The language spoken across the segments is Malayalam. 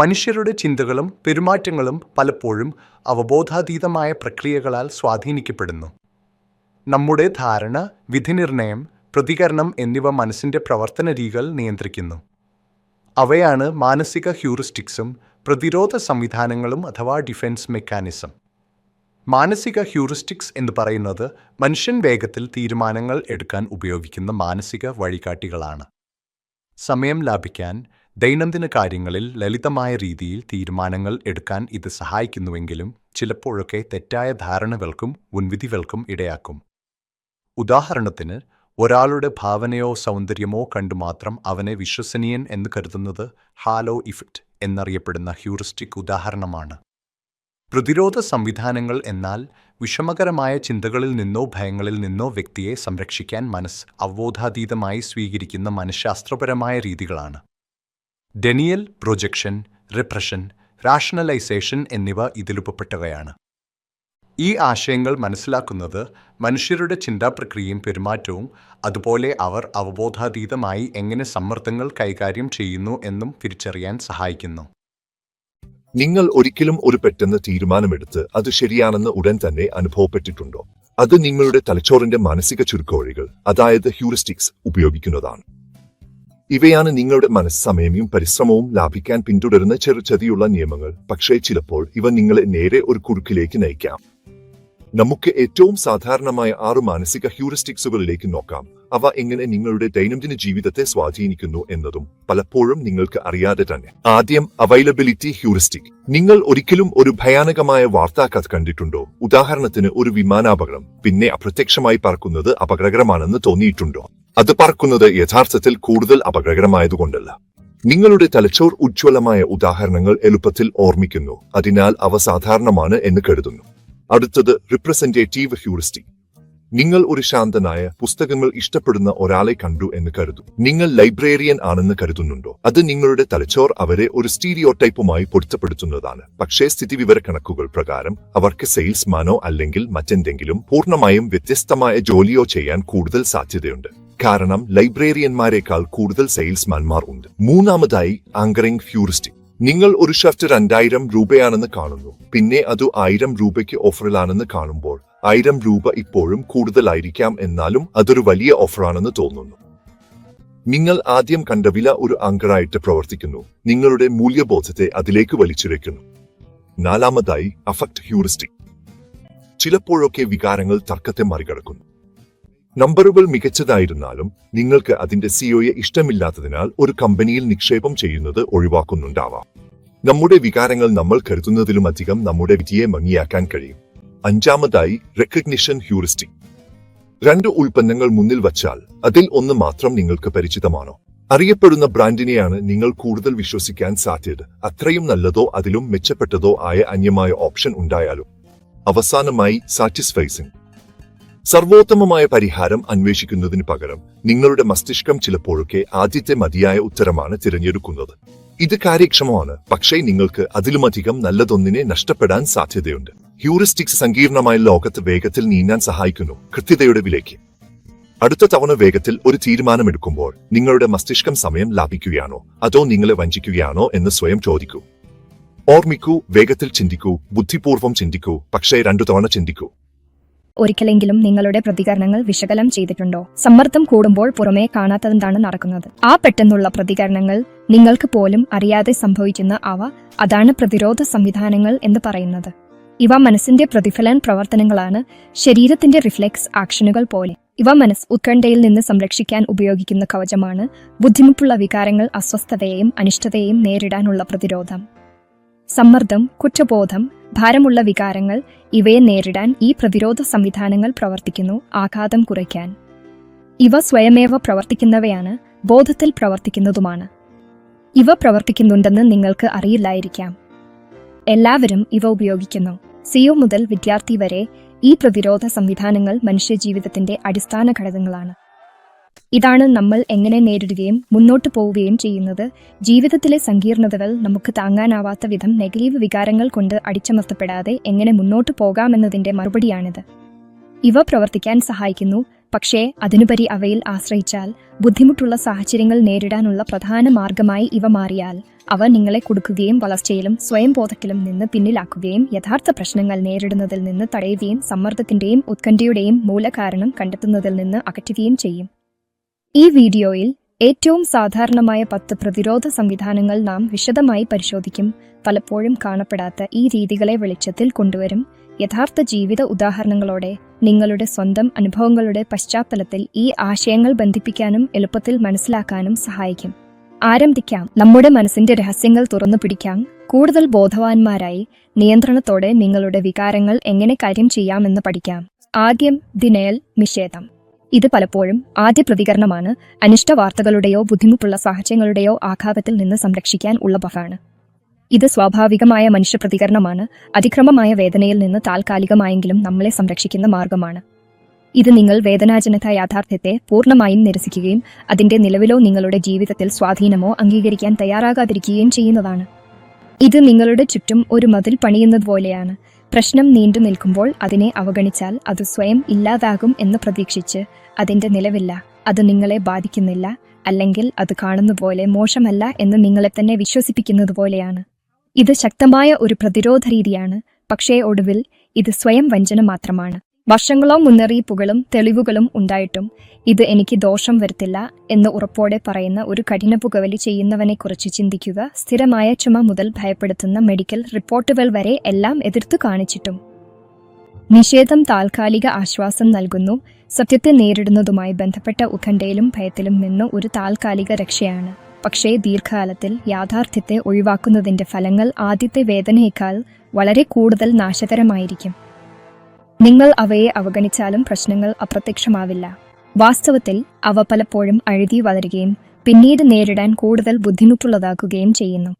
മനുഷ്യരുടെ ചിന്തകളും പെരുമാറ്റങ്ങളും പലപ്പോഴും അവബോധാതീതമായ പ്രക്രിയകളാൽ സ്വാധീനിക്കപ്പെടുന്നു. നമ്മുടെ ധാരണ വിധിനിർണയം പ്രതികരണം എന്നിവ മനസ്സിന്റെ പ്രവർത്തന രീതികൾ നിയന്ത്രിക്കുന്നു. അവയാണ് മാനസിക ഹ്യൂറിസ്റ്റിക്സും പ്രതിരോധ സംവിധാനങ്ങളും അഥവാ ഡിഫൻസ് മെക്കാനിസം. മാനസിക ഹ്യൂറിസ്റ്റിക്സ് എന്ന് പറയുന്നത് മനുഷ്യൻ വേഗത്തിൽ തീരുമാനങ്ങൾ എടുക്കാൻ ഉപയോഗിക്കുന്ന മാനസിക വഴികാട്ടികളാണ്. സമയം ലാഭിക്കാൻ ദൈനംദിന കാര്യങ്ങളിൽ ലളിതമായ രീതിയിൽ തീരുമാനങ്ങൾ എടുക്കാൻ ഇത് സഹായിക്കുന്നുവെങ്കിലും ചിലപ്പോഴൊക്കെ തെറ്റായ ധാരണകൾക്കും മുൻവിധികൾക്കും ഇടയാക്കും. ഉദാഹരണത്തിന് ഒരാളുടെ ഭാവനയോ സൗന്ദര്യമോ കണ്ടു മാത്രം അവനെ വിശ്വസനീയൻ എന്ന് കരുതുന്നത് ഹാലോ ഇഫക്റ്റ് എന്നറിയപ്പെടുന്ന ഹ്യൂറിസ്റ്റിക് ഉദാഹരണമാണ്. പ്രതിരോധ സംവിധാനങ്ങൾ എന്നാൽ വിഷമകരമായ ചിന്തകളിൽ നിന്നോ ഭയങ്ങളിൽ നിന്നോ വ്യക്തിയെ സംരക്ഷിക്കാൻ മനസ്സ് അവബോധാതീതമായി സ്വീകരിക്കുന്ന മനഃശാസ്ത്രപരമായ രീതികളാണ്. ഡെനിയൽ പ്രൊജക്ഷൻ റിപ്രഷൻ റാഷണലൈസേഷൻ എന്നിവ ഇതിലുപപ്പെട്ടവയാണ് ഈ ആശയങ്ങൾ മനസ്സിലാക്കുന്നത് മനുഷ്യരുടെ ചിന്താപ്രക്രിയയും പെരുമാറ്റവും അതുപോലെ അവർ അവബോധാതീതമായി എങ്ങനെ സമ്മർദ്ദങ്ങൾ കൈകാര്യം ചെയ്യുന്നു എന്നും തിരിച്ചറിയാൻ സഹായിക്കുന്നു. നിങ്ങൾ ഒരിക്കലും ഒരു പെട്ടെന്ന് തീരുമാനമെടുത്ത് അത് ശരിയാണെന്ന് ഉടൻ തന്നെ അനുഭവപ്പെട്ടിട്ടുണ്ടോ? അത് നിങ്ങളുടെ തലച്ചോറിന്റെ മാനസിക ചുരുക്കവഴികൾ അതായത് ഹ്യൂറിസ്റ്റിക്സ് ഉപയോഗിക്കുന്നതാണ്. ഇവയാണ് നിങ്ങളുടെ മനസ്സമയമയും പരിശ്രമവും ലാഭിക്കാൻ പിന്തുടരുന്ന ചെറുചതിയുള്ള നിയമങ്ങൾ. പക്ഷേ ചിലപ്പോൾ ഇവ നിങ്ങളെ നേരെ ഒരു കുറുക്കിലേക്ക് നയിക്കാം. നമുക്ക് ഏറ്റവും സാധാരണമായ ആറ് മാനസിക ഹ്യൂറിസ്റ്റിക്സുകളിലേക്ക് നോക്കാം. അവ എങ്ങനെ നിങ്ങളുടെ ദൈനംദിന ജീവിതത്തെ സ്വാധീനിക്കുന്നു എന്നതും പലപ്പോഴും നിങ്ങൾക്ക് അറിയാതെ തന്നെ. ആദ്യം അവൈലബിലിറ്റി ഹ്യൂറിസ്റ്റിക് നിങ്ങൾ ഒരിക്കലും ഒരു ഭയാനകമായ വാർത്താ കഥ കണ്ടിട്ടുണ്ടോ? ഉദാഹരണത്തിന് ഒരു വിമാനാപകടം. പിന്നെ അപ്രത്യക്ഷമായി പറക്കുന്നത് അപകടകരമാണെന്ന് തോന്നിയിട്ടുണ്ടോ? അത് പറക്കുന്നത് യഥാർത്ഥത്തിൽ കൂടുതൽ അപകടകരമായതുകൊണ്ടല്ല. നിങ്ങളുടെ തലച്ചോർ ഉജ്ജ്വലമായ ഉദാഹരണങ്ങൾ എളുപ്പത്തിൽ ഓർമ്മിക്കുന്നു. അതിനാൽ അവ സാധാരണമാണ് എന്ന് കരുതുന്നു. അടുത്തത് റിപ്രസെന്റേറ്റീവ് ഹ്യൂറിസ്റ്റി നിങ്ങൾ ഒരു ശാന്തനായ പുസ്തകങ്ങൾ ഇഷ്ടപ്പെടുന്ന ഒരാളെ കണ്ടു എന്ന് കരുതും നിങ്ങൾ ലൈബ്രേറിയൻ ആണെന്ന് കരുതുന്നുണ്ടോ? അത് നിങ്ങളുടെ തലച്ചോർ അവരെ ഒരു സ്റ്റീരിയോ ടൈപ്പുമായി പൊരുത്തപ്പെടുത്തുന്നതാണ്. പക്ഷേ സ്ഥിതിവിവര കണക്കുകൾ പ്രകാരം അവർക്ക് സെയിൽസ്മാനോ അല്ലെങ്കിൽ മറ്റെന്തെങ്കിലും പൂർണമായും വ്യത്യസ്തമായ ജോലിയോ ചെയ്യാൻ കൂടുതൽ സാധ്യതയുണ്ട്. കാരണം ലൈബ്രേറിയന്മാരെക്കാൾ കൂടുതൽ സെയിൽസ്മാൻമാർ ഉണ്ട്. മൂന്നാമതായി ആങ്കറിംഗ് ഫ്യൂറിസ്റ്റിക്. നിങ്ങൾ ഒരു ഷർട്ട് രണ്ടായിരം രൂപയാണെന്ന് കാണുന്നു. പിന്നെ അത് ആയിരം രൂപയ്ക്ക് ഓഫറിലാണെന്ന് കാണുമ്പോൾ ആയിരം രൂപ ഇപ്പോഴും കൂടുതലായിരിക്കാം എന്നാലും അതൊരു വലിയ ഓഫറാണെന്ന് തോന്നുന്നു. നിങ്ങൾ ആദ്യം കണ്ട വില ഒരു ആങ്കറായിട്ട് പ്രവർത്തിക്കുന്നു. നിങ്ങളുടെ മൂല്യബോധത്തെ അതിലേക്ക് വലിച്ചിഴയ്ക്കുന്നു. നാലാമതായി അഫക്ട് ഹ്യൂറിസ്റ്റിക്. ചിലപ്പോഴൊക്കെ വികാരങ്ങൾ തർക്കത്തെ മറികടക്കുന്നു. നമ്പറുകൾ മികച്ചതായിരുന്നാലും നിങ്ങൾക്ക് അതിന്റെ സിഒയെ ഇഷ്ടമില്ലാത്തതിനാൽ ഒരു കമ്പനിയിൽ നിക്ഷേപം ചെയ്യുന്നത് ഒഴിവാക്കുന്നുണ്ടാവാം. നമ്മുടെ വികാരങ്ങൾ നമ്മൾ കരുതുന്നതിലും അധികം നമ്മുടെ വിധിയെ ഭംഗിയാക്കാൻ കഴിയും. അഞ്ചാമതായി റെക്കഗ്നിഷൻ ഹ്യൂറിസ്റ്റിക് രണ്ട് ഉൽപ്പന്നങ്ങൾ മുന്നിൽ വച്ചാൽ അതിൽ ഒന്ന് മാത്രം നിങ്ങൾക്ക് പരിചിതമാണോ? അറിയപ്പെടുന്ന ബ്രാൻഡിനെയാണ് നിങ്ങൾ കൂടുതൽ വിശ്വസിക്കാൻ സാധ്യത. അത്രയും നല്ലതോ അതിലും മെച്ചപ്പെട്ടതോ ആയ അന്യമായ ഓപ്ഷൻ ഉണ്ടായാലും. അവസാനമായി സാറ്റിസ്ഫൈസിംഗ് സർവോത്തമമായ പരിഹാരം അന്വേഷിക്കുന്നതിന് പകരം നിങ്ങളുടെ മസ്തിഷ്കം ചിലപ്പോഴൊക്കെ ആദ്യത്തെ മതിയായ ഉത്തരമാണ് തിരഞ്ഞെടുക്കുന്നത്. ഇത് കാര്യക്ഷമമാണ് പക്ഷേ നിങ്ങൾക്ക് അതിലുമധികം നല്ലതൊന്നിനെ നഷ്ടപ്പെടാൻ സാധ്യതയുണ്ട്. ഹ്യൂറിസ്റ്റിക്സ് സങ്കീർണമായ ലോകത്ത് വേഗത്തിൽ നീങ്ങാൻ സഹായിക്കുന്നു കൃത്യതയുടെ വിലയ്ക്ക്. അടുത്ത തവണ വേഗത്തിൽ ഒരു തീരുമാനമെടുക്കുമ്പോൾ നിങ്ങളുടെ മസ്തിഷ്കം സമയം ലാഭിക്കുകയാണോ അതോ നിങ്ങളെ വഞ്ചിക്കുകയാണോ എന്ന് സ്വയം ചോദിക്കൂ. ഓർമ്മിക്കൂ വേഗത്തിൽ ചിന്തിക്കൂ ബുദ്ധിപൂർവം ചിന്തിക്കൂ പക്ഷേ രണ്ടു തവണ ചിന്തിക്കൂ. ഒരിക്കലെങ്കിലും നിങ്ങളുടെ പ്രതികരണങ്ങൾ വിശകലനം ചെയ്തിട്ടുണ്ടോ? സമ്മർദ്ദം കൂടുമ്പോൾ പുറമേ കാണാത്തതെന്താണ് നടക്കുന്നത്? ആ പെട്ടെന്നുള്ള പ്രതികരണങ്ങൾ നിങ്ങൾക്ക് പോലും അറിയാതെ സംഭവിക്കുന്ന അവ അതാണ് പ്രതിരോധ സംവിധാനങ്ങൾ എന്ന് പറയുന്നത്. ഇവ മനസ്സിന്റെ പ്രതിഫലൻ പ്രവർത്തനങ്ങളാണ്. ശരീരത്തിന്റെ റിഫ്ലെക്സ് ആക്ഷനുകൾ പോലെ. ഇവ മനസ്സ് ഉത്കണ്ഠയിൽ നിന്ന് സംരക്ഷിക്കാൻ ഉപയോഗിക്കുന്ന കവചമാണ്. ബുദ്ധിമുട്ടുള്ള വികാരങ്ങൾ അസ്വസ്ഥതയെയും അനിഷ്ടതയെയും നേരിടാനുള്ള പ്രതിരോധം. സമ്മർദ്ദം കുറ്റബോധം ഭാരമുള്ള വികാരങ്ങൾ ഇവയെ നേരിടാൻ ഈ പ്രതിരോധ സംവിധാനങ്ങൾ പ്രവർത്തിക്കുന്നു ആഘാതം കുറയ്ക്കാൻ. ഇവ സ്വയമേവ പ്രവർത്തിക്കുന്നവയാണ് ബോധത്തിൽ പ്രവർത്തിക്കുന്നതുമാണ്. ഇവ പ്രവർത്തിക്കുന്നുണ്ടെന്ന് നിങ്ങൾക്ക് അറിയില്ലായിരിക്കാം. എല്ലാവരും ഇവ ഉപയോഗിക്കുന്നു. സിഒ മുതൽ വിദ്യാർത്ഥി വരെ ഈ പ്രതിരോധ സംവിധാനങ്ങൾ മനുഷ്യജീവിതത്തിന്റെ അടിസ്ഥാന ഘടകങ്ങളാണ്. ഇതാണ് നമ്മൾ എങ്ങനെ നേരിടുകയും മുന്നോട്ട് പോവുകയും ചെയ്യുന്നത്. ജീവിതത്തിലെ സങ്കീർണതകൾ നമുക്ക് താങ്ങാനാവാത്ത വിധം നെഗറ്റീവ് വികാരങ്ങൾ കൊണ്ട് അടിച്ചമർത്തപ്പെടാതെ എങ്ങനെ മുന്നോട്ട് പോകാമെന്നതിന്റെ മറുപടിയാണിത്. ഇവ പ്രവർത്തിക്കാൻ സഹായിക്കുന്നു. പക്ഷേ അതിനുപരി അവയിൽ ആശ്രയിച്ചാൽ ബുദ്ധിമുട്ടുള്ള സാഹചര്യങ്ങൾ നേരിടാനുള്ള പ്രധാന മാർഗമായി ഇവ മാറിയാൽ അവ നിങ്ങളെ കൊടുക്കുകയും വളർച്ചയിലും സ്വയം ബോധത്തിലും നിന്ന് പിന്നിലാക്കുകയും യഥാർത്ഥ പ്രശ്നങ്ങൾ നേരിടുന്നതിൽ നിന്ന് തടയുകയും സമ്മർദ്ദത്തിന്റെയും ഉത്കണ്ഠയുടെയും മൂലകാരണം കണ്ടെത്തുന്നതിൽ നിന്ന് അകറ്റുകയും ചെയ്യും. ഈ വീഡിയോയിൽ ഏറ്റവും സാധാരണമായ പത്ത് പ്രതിരോധ സംവിധാനങ്ങൾ നാം വിശദമായി പരിശോധിക്കും. പലപ്പോഴും കാണപ്പെടാത്ത ഈ രീതികളെ വെളിച്ചത്തിൽ കൊണ്ടുവരും. യഥാർത്ഥ ജീവിത ഉദാഹരണങ്ങളോടെ നിങ്ങളുടെ സ്വന്തം അനുഭവങ്ങളുടെ പശ്ചാത്തലത്തിൽ ഈ ആശയങ്ങൾ ബന്ധിപ്പിക്കാനും എളുപ്പത്തിൽ മനസ്സിലാക്കാനും സഹായിക്കും. ആരംഭിക്കാം. നമ്മുടെ മനസ്സിന്റെ രഹസ്യങ്ങൾ തുറന്നു പിടിക്കാം. കൂടുതൽ ബോധവാന്മാരായി നിയന്ത്രണത്തോടെ നിങ്ങളുടെ വികാരങ്ങൾ എങ്ങനെ കാര്യം ചെയ്യാമെന്ന് പഠിക്കാം. ആദ്യം ദിനയൽ നിഷേധം. ഇത് പലപ്പോഴും ആദ്യ പ്രതികരണമാണ് അനിഷ്ട വാർത്തകളുടെയോ ബുദ്ധിമുട്ടുള്ള സാഹചര്യങ്ങളുടെയോ ആഘാതത്തിൽ നിന്ന് സംരക്ഷിക്കാൻ ഉള്ള ബഫാണ്. ഇത് സ്വാഭാവികമായ മനുഷ്യ പ്രതികരണമാണ് അതിക്രമമായ വേദനയിൽ നിന്ന് താൽക്കാലികമായെങ്കിലും നമ്മളെ സംരക്ഷിക്കുന്ന മാർഗമാണ്. ഇത് നിങ്ങൾ വേദനാജനത യാഥാർത്ഥ്യത്തെ പൂർണമായും നിരസിക്കുകയും അതിന്റെ നിലവിലോ നിങ്ങളുടെ ജീവിതത്തിൽ സ്വാധീനമോ അംഗീകരിക്കാൻ തയ്യാറാകാതിരിക്കുകയും ചെയ്യുന്നതാണ്. ഇത് നിങ്ങളുടെ ചുറ്റും ഒരു മതിൽ പണിയുന്നത് പോലെയാണ്. പ്രശ്നം നീണ്ടു നിൽക്കുമ്പോൾ അതിനെ അവഗണിച്ചാൽ അത് സ്വയം ഇല്ലാതാകും എന്ന് പ്രതീക്ഷിച്ച് അതിന്റെ നിലവില്ല. അത് നിങ്ങളെ ബാധിക്കുന്നില്ല അല്ലെങ്കിൽ അത് കാണുന്ന പോലെ മോശമല്ല എന്ന് നിങ്ങളെ തന്നെ വിശ്വസിപ്പിക്കുന്നത് പോലെയാണ് ഇത് ശക്തമായ ഒരു പ്രതിരോധ രീതിയാണ് പക്ഷേ ഒടുവിൽ ഇത് സ്വയം വഞ്ചന മാത്രമാണ്. വർഷങ്ങളോ മുന്നറിയിപ്പുകളും തെളിവുകളും ഉണ്ടായിട്ടും ഇത് എനിക്ക് ദോഷം വരുത്തില്ല എന്ന് ഉറപ്പോടെ പറയുന്ന ഒരു കഠിന പുകവലി ചെയ്യുന്നവനെക്കുറിച്ച് ചിന്തിക്കുക സ്ഥിരമായ ചുമ മുതൽ ഭയപ്പെടുത്തുന്ന മെഡിക്കൽ റിപ്പോർട്ടുകൾ വരെ എല്ലാം എതിർത്തു കാണിച്ചിട്ടും. നിഷേധം താൽക്കാലിക ആശ്വാസം നൽകുന്നു സത്യത്തെ നേരിടുന്നതുമായി ബന്ധപ്പെട്ട ഉത്കണ്ഠയിലും ഭയത്തിലും നിന്ന് ഒരു താൽക്കാലിക രക്ഷയാണ്. പക്ഷേ ദീർഘകാലത്തിൽ യാഥാർത്ഥ്യത്തെ ഒഴിവാക്കുന്നതിന്റെ ഫലങ്ങൾ ആദ്യത്തെ വേദനയേക്കാൾ വളരെ കൂടുതൽ നാശകരമായിരിക്കും. നിങ്ങൾ അവയെ അവഗണിച്ചാലും പ്രശ്നങ്ങൾ അപ്രത്യക്ഷമാവില്ല. വാസ്തവത്തിൽ അവ പലപ്പോഴും അഴുതി വളരുകയും പിന്നീട് നേരിടാൻ കൂടുതൽ ബുദ്ധിമുട്ടുള്ളതാക്കുകയും ചെയ്യുന്നു.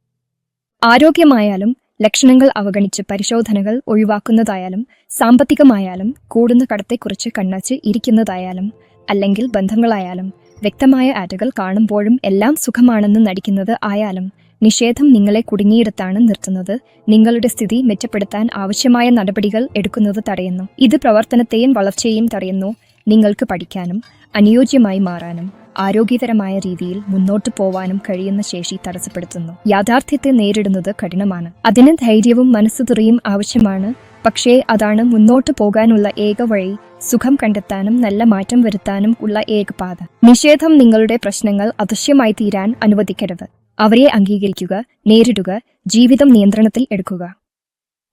ആരോഗ്യമായാലും ലക്ഷണങ്ങൾ അവഗണിച്ച് പരിശോധനകൾ ഒഴിവാക്കുന്നതായാലും സാമ്പത്തികമായാലും കൂടുന്ന കടത്തെക്കുറിച്ച് കണ്ണച്ച് ഇരിക്കുന്നതായാലും അല്ലെങ്കിൽ ബന്ധങ്ങളായാലും വ്യക്തമായ ആറ്റുകൾ കാണുമ്പോഴും എല്ലാം സുഖമാണെന്ന് നടിക്കുന്നത് ആയാലും നിഷേധം നിങ്ങളെ കുടുങ്ങിയിടത്താണ് നിർത്തുന്നത്. നിങ്ങളുടെ സ്ഥിതി മെച്ചപ്പെടുത്താൻ ആവശ്യമായ നടപടികൾ എടുക്കുന്നത് തടയുന്നു. ഇത് പ്രവർത്തനത്തെയും വളർച്ചയെയും തടയുന്നു. നിങ്ങൾക്ക് പഠിക്കാനും അനുയോജ്യമായി മാറാനും ആരോഗ്യകരമായ രീതിയിൽ മുന്നോട്ടു പോവാനും കഴിയുന്ന ശേഷി തടസ്സപ്പെടുത്തുന്നു. യാഥാർത്ഥ്യത്തെ നേരിടുന്നത് കഠിനമാണ്. അതിന് ധൈര്യവും മനസ്സുതുറിയും ആവശ്യമാണ്. പക്ഷേ അതാണ് മുന്നോട്ടു പോകാനുള്ള ഏക വഴി. സുഖം കണ്ടെത്താനും നല്ല മാറ്റം വരുത്താനും ഉള്ള ഏക പാത. നിഷേധം നിങ്ങളുടെ പ്രശ്നങ്ങൾ അദൃശ്യമായി തീരാൻ അനുവദിക്കരുത്. അവരെ അംഗീകരിക്കുക നേരിടുക ജീവിതം നിയന്ത്രണത്തിൽ എടുക്കുക.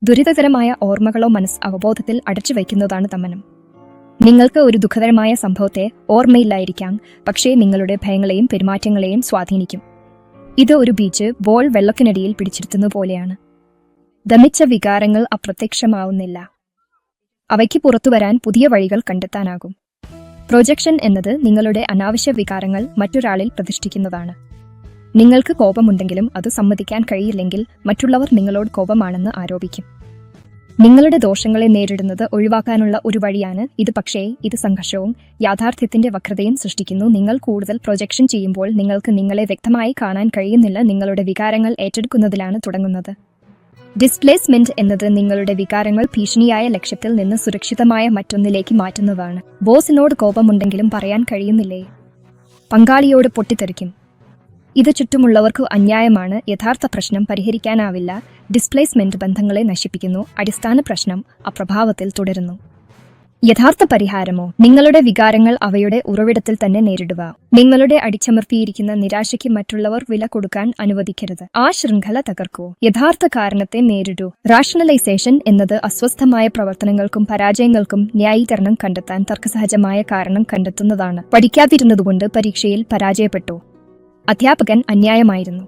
ദുരിതകരമായ ഓർമ്മകളോ മനസ്സ് അവബോധത്തിൽ അടച്ചു വയ്ക്കുന്നതാണ് തമനം. നിങ്ങൾക്ക് ഒരു ദുഃഖകരമായ സംഭവത്തെ ഓർമ്മയില്ലായിരിക്കാം പക്ഷേ നിങ്ങളുടെ ഭയങ്ങളെയും പെരുമാറ്റങ്ങളെയും സ്വാധീനിക്കും. ഇത് ഒരു ബീച്ച് ബോൾ വെള്ളത്തിനടിയിൽ പിടിച്ചിരുത്തുന്ന പോലെയാണ്. ദമിച്ച വികാരങ്ങൾ അപ്രത്യക്ഷമാവുന്നില്ല. അവയ്ക്ക് പുറത്തു വരാൻ പുതിയ വഴികൾ കണ്ടെത്താനാകും. പ്രൊജക്ഷൻ എന്നത് നിങ്ങളുടെ അനാവശ്യ വികാരങ്ങൾ മറ്റൊരാളിൽ പ്രതിഷ്ഠിക്കുന്നതാണ്. നിങ്ങൾക്ക് കോപമുണ്ടെങ്കിലും അത് സമ്മതിക്കാൻ കഴിയില്ലെങ്കിൽ മറ്റുള്ളവർ നിങ്ങളോട് കോപമാണെന്ന് ആരോപിക്കും. നിങ്ങളുടെ ദോഷങ്ങളെ നേരിടുന്നത് ഒഴിവാക്കാനുള്ള ഒരു വഴിയാണ് ഇത്. പക്ഷേ ഇത് സംഘർഷവും യാഥാർത്ഥ്യത്തിന്റെ വക്രതയും സൃഷ്ടിക്കുന്നു. നിങ്ങൾ കൂടുതൽ പ്രൊജക്ഷൻ ചെയ്യുമ്പോൾ നിങ്ങൾക്ക് നിങ്ങളെ വ്യക്തമായി കാണാൻ കഴിയുന്നില്ല. നിങ്ങളുടെ വികാരങ്ങൾ ഏറ്റെടുക്കുന്നതിലാണ് തുടങ്ങുന്നത്. ഡിസ്പ്ലേസ്മെന്റ് എന്നത് നിങ്ങളുടെ വികാരങ്ങൾ ഭീഷണിയായ ലക്ഷ്യത്തിൽ നിന്ന് സുരക്ഷിതമായ മറ്റൊന്നിലേക്ക് മാറ്റുന്നതാണ്. ബോസിനോട് കോപമുണ്ടെങ്കിലും പറയാൻ കഴിയുന്നില്ലേ? പങ്കാളിയോട് പൊട്ടിത്തെറിക്കും. ഇത് ചുറ്റുമുള്ളവർക്കു അന്യായമാണ് യഥാർത്ഥ പ്രശ്നം പരിഹരിക്കാനാവില്ല ഡിസ്പ്ലേസ്മെന്റ് ബന്ധങ്ങളെ നശിപ്പിക്കുന്നു അടിസ്ഥാന പ്രശ്നം അപ്രഭാവത്തിൽ തുടരുന്നു. യഥാർത്ഥ പരിഹാരമോ? നിങ്ങളുടെ വികാരങ്ങൾ അവയുടെ ഉറവിടത്തിൽ തന്നെ നേരിടുക. നിങ്ങളുടെ അടിച്ചമർത്തിയിരിക്കുന്ന നിരാശയ്ക്ക് മറ്റുള്ളവർ വില കൊടുക്കാൻ അനുവദിക്കരുത്. ആ ശൃംഖല തകർക്കൂ. യഥാർത്ഥ കാരണത്തെ നേരിടൂ. റാഷണലൈസേഷൻ എന്നത് അസ്വസ്ഥമായ പ്രവർത്തനങ്ങൾക്കും പരാജയങ്ങൾക്കും ന്യായീകരണം കണ്ടെത്താൻ തർക്കസഹജമായ കാരണം കണ്ടെത്തുന്നതാണ്. പഠിക്കാതിരുന്നതുകൊണ്ട് പരീക്ഷയിൽ പരാജയപ്പെട്ടു. അധ്യാപകൻ അന്യായമായിരുന്നു.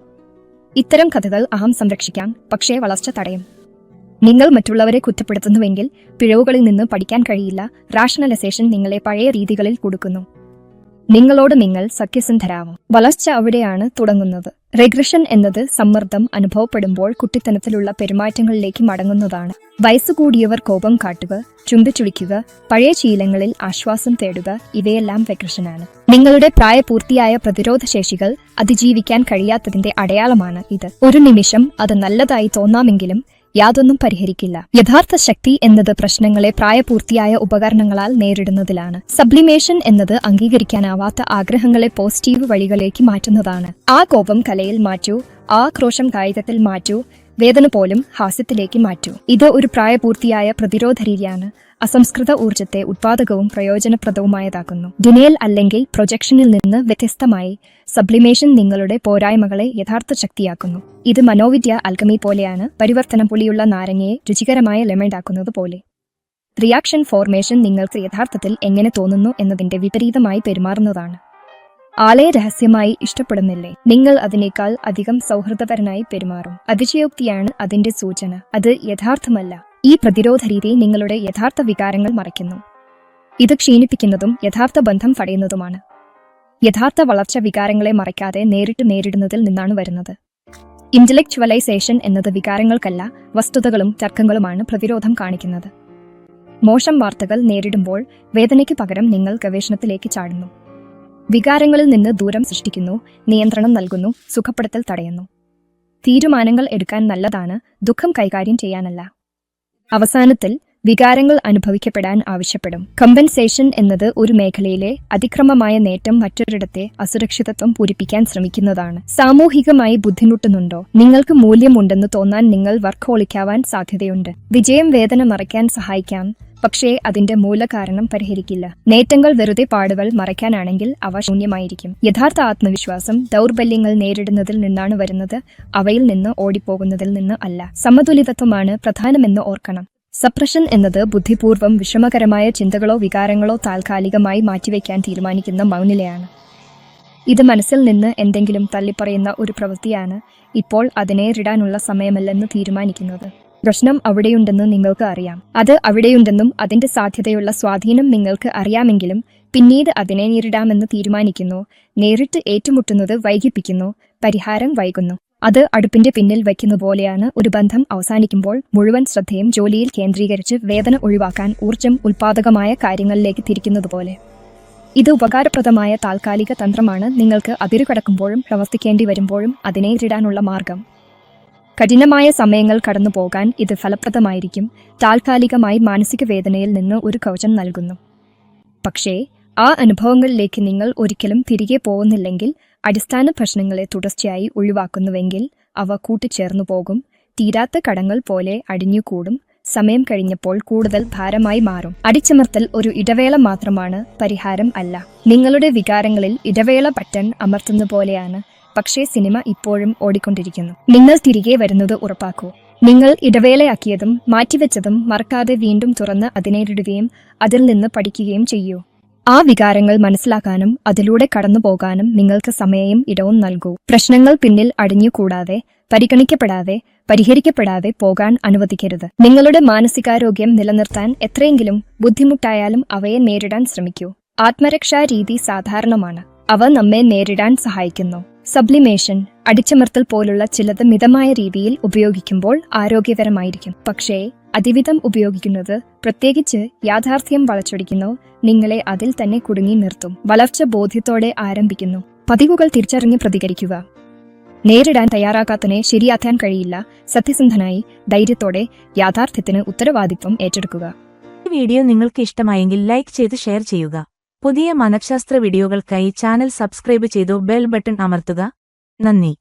ഇത്തരം കഥകൾ അഹം സംരക്ഷിക്കാം പക്ഷേ വളർച്ച തടയും. നിങ്ങൾ മറ്റുള്ളവരെ കുറ്റപ്പെടുത്തുന്നുവെങ്കിൽ പിഴവുകളിൽ നിന്ന് പഠിക്കാൻ കഴിയില്ല. റാഷണലൈസേഷൻ നിങ്ങളെ പഴയ രീതികളിൽ കൊടുക്കുന്നു. നിങ്ങളോട് നിങ്ങൾ സത്യസന്ധരാവും. വളർച്ച അവിടെയാണ് തുടങ്ങുന്നത്. റെഗ്രഷൻ എന്നത് സമ്മർദ്ദം അനുഭവപ്പെടുമ്പോൾ കുട്ടിത്തനത്തിലുള്ള പെരുമാറ്റങ്ങളിലേക്ക് മടങ്ങുന്നതാണ്. വയസ്സുകൂടിയവർ കോപം കാട്ടുക ചുണ്ടിച്ചുളിക്കുക പഴയ ശീലങ്ങളിൽ ആശ്വാസം തേടുക ഇവയെല്ലാം റെഗ്രഷനാണ് നിങ്ങളുടെ പ്രായപൂർത്തിയായ പ്രതിരോധ ശേഷികൾ അതിജീവിക്കാൻ കഴിയാത്തതിന്റെ അടയാളമാണ് ഇത്. ഒരു നിമിഷം അത് നല്ലതായി തോന്നാമെങ്കിലും യാതൊന്നും പരിഹരിക്കില്ല. യഥാർത്ഥ ശക്തി എന്നത് പ്രശ്നങ്ങളെ പ്രായപൂർത്തിയായ ഉപകരണങ്ങളാൽ നേരിടുന്നതിലാണ്. സബ്ലിമേഷൻ എന്നത് അംഗീകരിക്കാനാവാത്ത ആഗ്രഹങ്ങളെ പോസിറ്റീവ് വഴികളിലേക്ക് മാറ്റുന്നതാണ്. ആ കോപം കലയിൽ മാറ്റൂ ആക്രോശം ക്രോശം കായികത്തിൽ മാറ്റൂ വേദന പോലും ഹാസ്യത്തിലേക്ക് മാറ്റൂ. ഇത് ഒരു പ്രായപൂർത്തിയായ പ്രതിരോധ രീതിയാണ്. അസംസ്കൃത ഊർജത്തെ ഉത്പാദകവും പ്രയോജനപ്രദവുമായതാക്കുന്നു. ഡിനേൽ അല്ലെങ്കിൽ പ്രൊജക്ഷനിൽ നിന്ന് വ്യത്യസ്തമായി സബ്ലിമേഷൻ നിങ്ങളുടെ പോരായ്മകളെ യഥാർത്ഥ ശക്തിയാക്കുന്നു. ഇത് മനോവിദ്യ അൽക്കമി പോലെയാണ് പരിവർത്തനം പുളിയുള്ള നാരങ്ങയെ രുചികരമായ ലെമണ്ടാക്കുന്നത് പോലെ. റിയാക്ഷൻ ഫോർമേഷൻ നിങ്ങൾക്ക് യഥാർത്ഥത്തിൽ എങ്ങനെ തോന്നുന്നു എന്നതിന്റെ വിപരീതമായി പെരുമാറുന്നതാണ്. ആളെ രഹസ്യമായി ഇഷ്ടപ്പെടുന്നില്ലേ? നിങ്ങൾ അതിനേക്കാൾ അധികം സൗഹൃദപരനായി പെരുമാറും. അതിശയോക്തിയാണ് അതിന്റെ സൂചന. അത് യഥാർത്ഥമല്ല. ഈ പ്രതിരോധ രീതി നിങ്ങളുടെ യഥാർത്ഥ വികാരങ്ങൾ മറയ്ക്കുന്നു. ഇത് ക്ഷീണിപ്പിക്കുന്നതും യഥാർത്ഥ ബന്ധം തടയുന്നതുമാണ്. യഥാർത്ഥ വളർച്ച വികാരങ്ങളെ മറയ്ക്കാതെ നേരിട്ട് നേരിടുന്നതിൽ നിന്നാണ് വരുന്നത്. ഇന്റലക്ച്വലൈസേഷൻ എന്നത് വികാരങ്ങൾക്കല്ല വസ്തുതകളും തർക്കങ്ങളുമാണ് പ്രതിരോധം കാണിക്കുന്നത്. മോശം വാർത്തകൾ നേരിടുമ്പോൾ വേദനയ്ക്ക് പകരം നിങ്ങൾ ഗവേഷണത്തിലേക്ക് ചാടുന്നു. വികാരങ്ങളിൽ നിന്ന് ദൂരം സൃഷ്ടിക്കുന്നു നിയന്ത്രണം നൽകുന്നു സുഖപ്പെടുത്തൽ തടയുന്നു. തീരുമാനങ്ങൾ എടുക്കാൻ നല്ലതാണ് ദുഃഖം കൈകാര്യം ചെയ്യാനല്ല. അവസാനത്തിൽ വികാരങ്ങൾ അനുഭവിക്കപ്പെടാൻ ആവശ്യപ്പെടും. കമ്പൻസേഷൻ എന്നത് ഒരു മേഖലയിലെ അതിക്രമമായ നേട്ടം മറ്റൊരിടത്തെ അസുരക്ഷിതത്വം പൂരിപ്പിക്കാൻ ശ്രമിക്കുന്നതാണ്. സാമൂഹികമായി ബുദ്ധിമുട്ടുന്നുണ്ടോ? നിങ്ങൾക്ക് മൂല്യമുണ്ടെന്ന് തോന്നാൻ നിങ്ങൾ വർക്ക് വർക്കോളിക്കാവാൻ സാധ്യതയുണ്ട്. വിജയം വേദന മറയ്ക്കാൻ സഹായിക്കാം. പക്ഷേ അതിന്റെ മൂലകാരണം പരിഹരിക്കില്ല. നേട്ടങ്ങൾ വെറുതെ പാടുകൾ മറയ്ക്കാനാണെങ്കിൽ അവ ശൂന്യമായിരിക്കും. യഥാർത്ഥ ആത്മവിശ്വാസം ദൗർബല്യങ്ങൾ നേരിടുന്നതിൽ നിന്നാണ് വരുന്നത്. അവയിൽ നിന്ന് ഓടിപ്പോകുന്നതിൽ നിന്ന് അല്ല. സമതുലിതത്വമാണ് പ്രധാനമെന്ന് ഓർക്കണം. സപ്രഷൻ എന്നത് ബുദ്ധിപൂർവം വിഷമകരമായ ചിന്തകളോ വികാരങ്ങളോ താൽക്കാലികമായി മാറ്റിവെക്കാൻ തീരുമാനിക്കുന്ന മൗനിലയാണ്. ഇത് മനസ്സിൽ നിന്ന് എന്തെങ്കിലും തള്ളിപ്പറയുന്ന ഒരു പ്രവൃത്തിയാണ് ഇപ്പോൾ അതിനെ റിടാനുള്ള സമയമല്ലെന്ന് തീരുമാനിക്കുന്നത്. പ്രശ്നം അവിടെയുണ്ടെന്ന് നിങ്ങൾക്ക് അറിയാം. അത് അവിടെയുണ്ടെന്നും അതിന്റെ സാധ്യതയുള്ള സ്വാധീനം നിങ്ങൾക്ക് അറിയാമെങ്കിലും പിന്നീട് അതിനെ നേരിടാമെന്ന് തീരുമാനിക്കുന്നു നേരിട്ട് ഏറ്റുമുട്ടുന്നത് വൈകിപ്പിക്കുന്നു പരിഹാരം വൈകുന്നു. അത് അടുപ്പിന്റെ പിന്നിൽ വയ്ക്കുന്ന പോലെയാണ് ഒരു ബന്ധം അവസാനിക്കുമ്പോൾ മുഴുവൻ ശ്രദ്ധയും ജോലിയിൽ കേന്ദ്രീകരിച്ച് വേദന ഒഴിവാക്കാൻ ഊർജം ഉൽപാദകമായ കാര്യങ്ങളിലേക്ക് തിരിക്കുന്നതുപോലെ. ഇത് ഉപകാരപ്രദമായ താൽക്കാലിക തന്ത്രമാണ് നിങ്ങൾക്ക് അതിരുകടക്കുമ്പോഴും പ്രവർത്തിക്കേണ്ടി വരുമ്പോഴും അതിനെ നേരിടാനുള്ള മാർഗം. കഠിനമായ സമയങ്ങൾ കടന്നു പോകാൻ ഇത് ഫലപ്രദമായിരിക്കും താൽക്കാലികമായി മാനസിക വേദനയിൽ നിന്ന് ഒരു കവചം നൽകുന്നു. പക്ഷേ ആ അനുഭവങ്ങളിലേക്ക് നിങ്ങൾ ഒരിക്കലും തിരികെ പോകുന്നില്ലെങ്കിൽ അടിസ്ഥാന പ്രശ്നങ്ങളെ തുടർച്ചയായി ഒഴിവാക്കുന്നുവെങ്കിൽ അവ കൂട്ടിച്ചേർന്നു പോകും. തീരാത്ത കടങ്ങൾ പോലെ അടിഞ്ഞുകൂടും. സമയം കഴിഞ്ഞപ്പോൾ കൂടുതൽ ഭാരമായി മാറും. അടിച്ചമർത്തൽ ഒരു ഇടവേള മാത്രമാണ് പരിഹാരം അല്ല. നിങ്ങളുടെ വികാരങ്ങളിൽ ഇടവേള ബട്ടൺ അമർത്തുന്ന പോലെയാണ്. പക്ഷേ സിനിമ ഇപ്പോഴും ഓടിക്കൊണ്ടിരിക്കുന്നു. നിങ്ങൾ തിരികെ വരുന്നത് ഉറപ്പാക്കൂ. നിങ്ങൾ ഇടവേളയാക്കിയതും മാറ്റിവെച്ചതും മറക്കാതെ വീണ്ടും തുറന്ന് അതിനേരിടുകയും അതിൽ നിന്ന് പഠിക്കുകയും ചെയ്യൂ. ആ വികാരങ്ങൾ മനസ്സിലാക്കാനും അതിലൂടെ കടന്നു പോകാനും നിങ്ങൾക്ക് സമയവും ഇടവും നൽകൂ. പ്രശ്നങ്ങൾ പിന്നിൽ അടിഞ്ഞുകൂടാതെ പരിഗണിക്കപ്പെടാതെ പരിഹരിക്കപ്പെടാതെ പോകാൻ അനുവദിക്കരുത്. നിങ്ങളുടെ മാനസികാരോഗ്യം നിലനിർത്താൻ എത്രയെങ്കിലും ബുദ്ധിമുട്ടായാലും അവയെ നേരിടാൻ ശ്രമിക്കൂ. ആത്മരക്ഷാ രീതി സാധാരണമാണ്. അവ നമ്മെ നേരിടാൻ സഹായിക്കുന്നു. സബ്ലിമേഷൻ അടിച്ചമർത്തൽ പോലുള്ള ചിലത് മിതമായ രീതിയിൽ ഉപയോഗിക്കുമ്പോൾ ആരോഗ്യകരമായിരിക്കും. പക്ഷേ അതിവിധം ഉപയോഗിക്കുന്നത് പ്രത്യേകിച്ച് യാഥാർത്ഥ്യം വളച്ചൊടിക്കുന്നു നിങ്ങളെ അതിൽ തന്നെ കുടുങ്ങി നിർത്തും വളർച്ച ബോധ്യത്തോടെ ആരംഭിക്കുന്നു പതിവുകൾ തിരിച്ചറിഞ്ഞ് പ്രതികരിക്കുക. നേരിടാൻ തയ്യാറാകാത്തതിനെ ശരിയാക്കാൻ കഴിയില്ല സത്യസന്ധനായി ധൈര്യത്തോടെ യാഥാർത്ഥ്യത്തിന് ഉത്തരവാദിത്വം ഏറ്റെടുക്കുക. ഈ വീഡിയോ നിങ്ങൾക്ക് ഇഷ്ടമായെങ്കിൽ ലൈക്ക് ചെയ്ത് ഷെയർ ചെയ്യുക. പുതിയ മനഃശാസ്ത്ര വീഡിയോകൾക്കായി ചാനൽ സബ്സ്ക്രൈബ് ചെയ്തു ബെൽ ബട്ടൺ അമർത്തുക. നന്ദി.